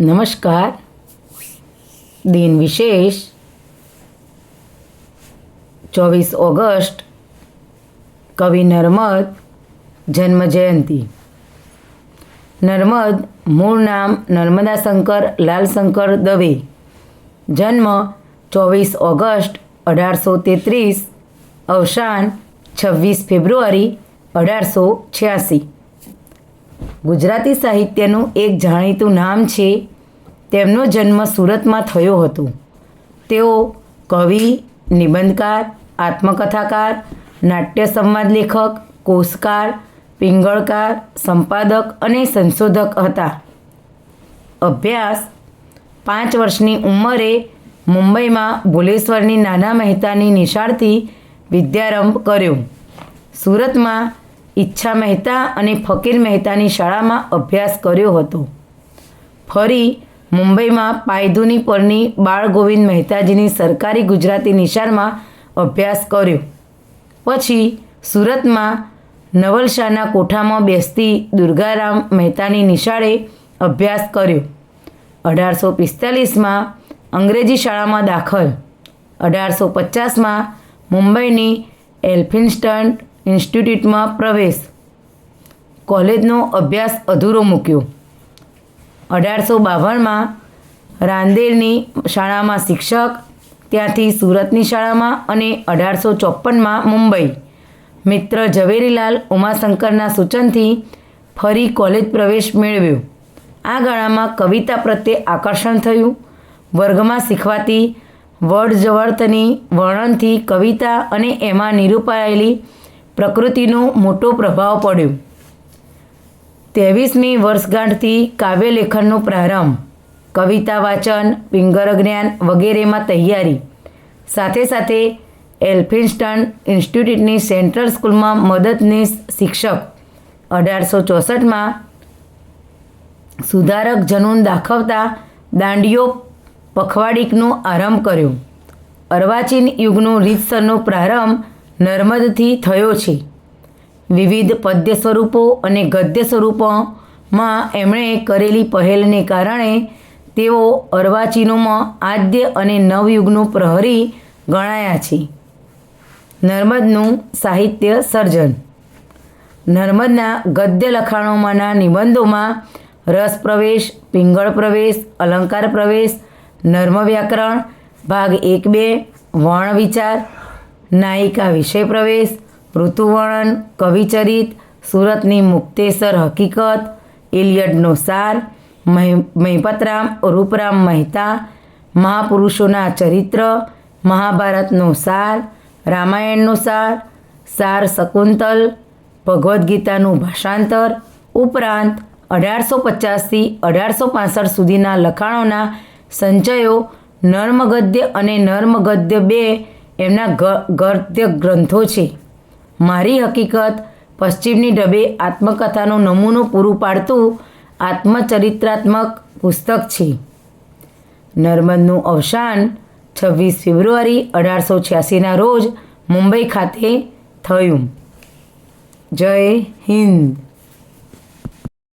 નમસ્કાર. દિન વિશેષ. ચોવીસ ઓગસ્ટ. કવિ નર્મદ જન્મ જયંતિ નર્મદ, મૂળ નામ નર્મદા શંકર લાલશંકર દવે. જન્મ ચોવીસ ઓગસ્ટ અઢારસો તેત્રીસ, અવસાન છવ્વીસ ફેબ્રુઆરી અઢારસો છ્યાસી. ગુજરાતી સાહિત્યનું એક જાણીતું નામ છે, તેમનો જન્મ સુરતમાં થયો હતો. તેઓ કવિ, નિબંધકાર, આત્મકથાકાર, નાટ્ય સંવાદ લેખક કોષકાર પિંગળકાર, સંપાદક અને સંશોધક હતા. અભ્યાસ પાંચ વર્ષની ઉંમરે મુંબઈમાં ભુલેશ્વરની નાના મહેતાની નિશાળથી વિદ્યારંભ કર્યો. સુરતમાં ઈચ્છા મહેતા અને ફકીર મહેતાની શાળામાં અભ્યાસ કર્યો હતો. ફરી મુંબઈમાં પાયધુની પરની બાળ ગોવિંદ મહેતાજીની સરકારી ગુજરાતી નિશાળમાં અભ્યાસ કર્યો. પછી સુરતમાં નવલશાહના કોઠામાં બેસતી દુર્ગારામ મહેતાની નિશાળે અભ્યાસ કર્યો. અઢારસો પિસ્તાલીસમાં અંગ્રેજી શાળામાં દાખલ. અઢારસો પચાસમાં મુંબઈની એલ્ફિન્સ્ટન ઇન્સ્ટિટ્યૂટમાં પ્રવેશ. કોલેજનો અભ્યાસ અધૂરો મૂક્યો. અઢારસો બાવનમાં રાંદેરની શાળામાં શિક્ષક, ત્યાંથી સુરતની શાળામાં અને અઢારસો ચોપનમાં મુંબઈ. મિત્ર ઝવેરીલાલ ઉમાશંકરના સૂચનથી ફરી કોલેજ પ્રવેશ મેળવ્યો. આ ગાળામાં કવિતા પ્રત્યે આકર્ષણ થયું. વર્ગમાં શીખવાતી, વર્ડજવર્થની વર્ણનથી કવિતા અને એમાં નિરૂપાયેલી પ્રકૃતિનો મોટો પ્રભાવ પડ્યો. ત્રેવીસમી વર્ષગાંઠથી કાવ્યલેખનનો પ્રારંભ, કવિતા વાચન પિંગર જ્ઞાન વગેરેમાં તૈયારી. સાથે સાથે એલ્ફિન્સ્ટન ઇન્સ્ટિટ્યૂટની સેન્ટ્રલ સ્કૂલમાં મદદનીશ શિક્ષક. અઢારસો ચોસઠમાં સુધારક જનૂન દાખવતા દાંડીઓ પખવાડિકનો આરંભ કર્યો. અર્વાચીન યુગનો રીતસરનો પ્રારંભ નર્મદથી થયો છે. વિવિધ પદ્ય સ્વરૂપો અને ગદ્ય સ્વરૂપોમાં એમણે કરેલી પહેલને કારણે તેઓ અર્વાચીનોમાં આદ્ય અને નવયુગનો પ્રહરી ગણાયા છે. નર્મદનું સાહિત્ય સર્જન. નર્મદના ગદ્ય લખાણોમાંના નિબંધોમાં રસ પ્રવેશ, પિંગળ પ્રવેશ, અલંકાર પ્રવેશ, નર્મ વ્યાકરણ, ભાગ એક બે, વર્ણ વિચાર નાયિકા વિષય પ્રવેશ, ઋતુવર્ણન, કવિચરિત, સુરતની મુક્તેસર હકીકત ઇલિયડનો સાર મહિપતરામ, રૂપરામ મહેતા, મહાપુરુષોના ચરિત્ર, મહાભારતનો સાર, રામાયણનો સાર સાર શકુંતલ ભગવદ્ ગીતાનું ભાષાંતર, ઉપરાંત અઢારસો પચાસથી અઢારસો પાસઠ સુધીના લખાણોના સંચયો નર્મગદ્ય અને નર્મગદ્ય બે એમના ગદ્ય ગ્રંથો છે. મારી હકીકત, પશ્ચિમની ઢબે આત્મકથાનો નમૂનો પૂરું પાડતું આત્મચરિત્રાત્મક પુસ્તક છે. નર્મદનું અવસાન છવ્વીસ ફેબ્રુઆરી અઢારસો છ્યાસીના રોજ મુંબઈ ખાતે થયું. જય હિન્દ.